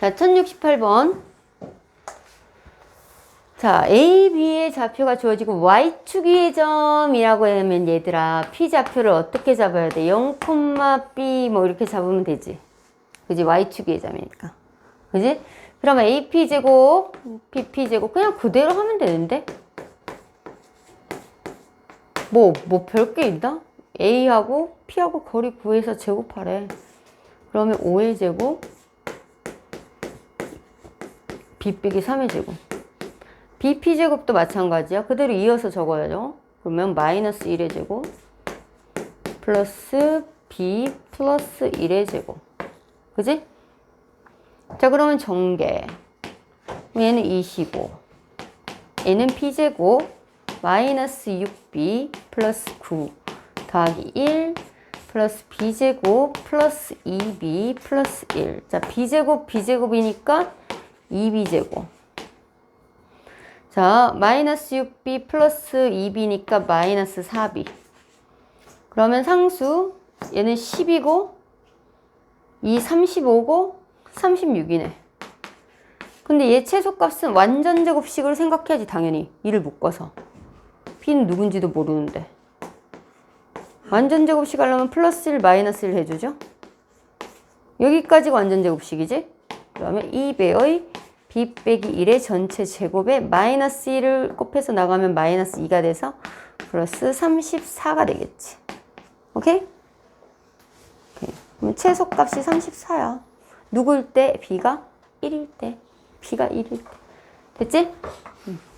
자, 1068번. 자, A, B의 좌표가 주어지고 Y축의 점이라고 하면 얘들아, P 좌표를 어떻게 잡아야 돼? 0, B 뭐 이렇게 잡으면 되지. 그지? Y축의 점이니까. 그지? 그러면 AP 제곱, BP 제곱 그냥 그대로 하면 되는데? 뭐, 뭐 별게 있나? A하고 P하고 거리 구해서 제곱하래. 그러면 5의 제곱, B 빼기 3의 제곱. BP 제곱도 마찬가지야. 그대로 이어서 적어야죠. 그러면 마이너스 1의 제곱, 플러스 B 플러스 1의 제곱. 그지? 자, 그러면 전개. 얘는 25. 얘는 P제곱, 마이너스 6B 플러스 9 더하기 1 플러스 B제곱 플러스 2B 플러스 1. 자, B제곱, B제곱이니까 2B제곱. 자, 마이너스 6B 플러스 2B니까 마이너스 4B. 그러면 상수, 얘는 10이고, 이 35고, 36이네. 근데 얘 최소값은 완전 제곱식으로 생각해야지, 당연히. 이를 묶어서. B는 누군지도 모르는데. 완전 제곱식 하려면 플러스 1, 마이너스 1 해주죠? 여기까지가 완전 제곱식이지? 그러면 2배의 b 빼기 1의 전체 제곱에 마이너스 1을 곱해서 나가면 마이너스 2가 돼서 플러스 34가 되겠지. 오케이? 오케이. 그럼 최소값이 34야. 누구일 때? b가 1일 때. b가 1일 때. 됐지? 음.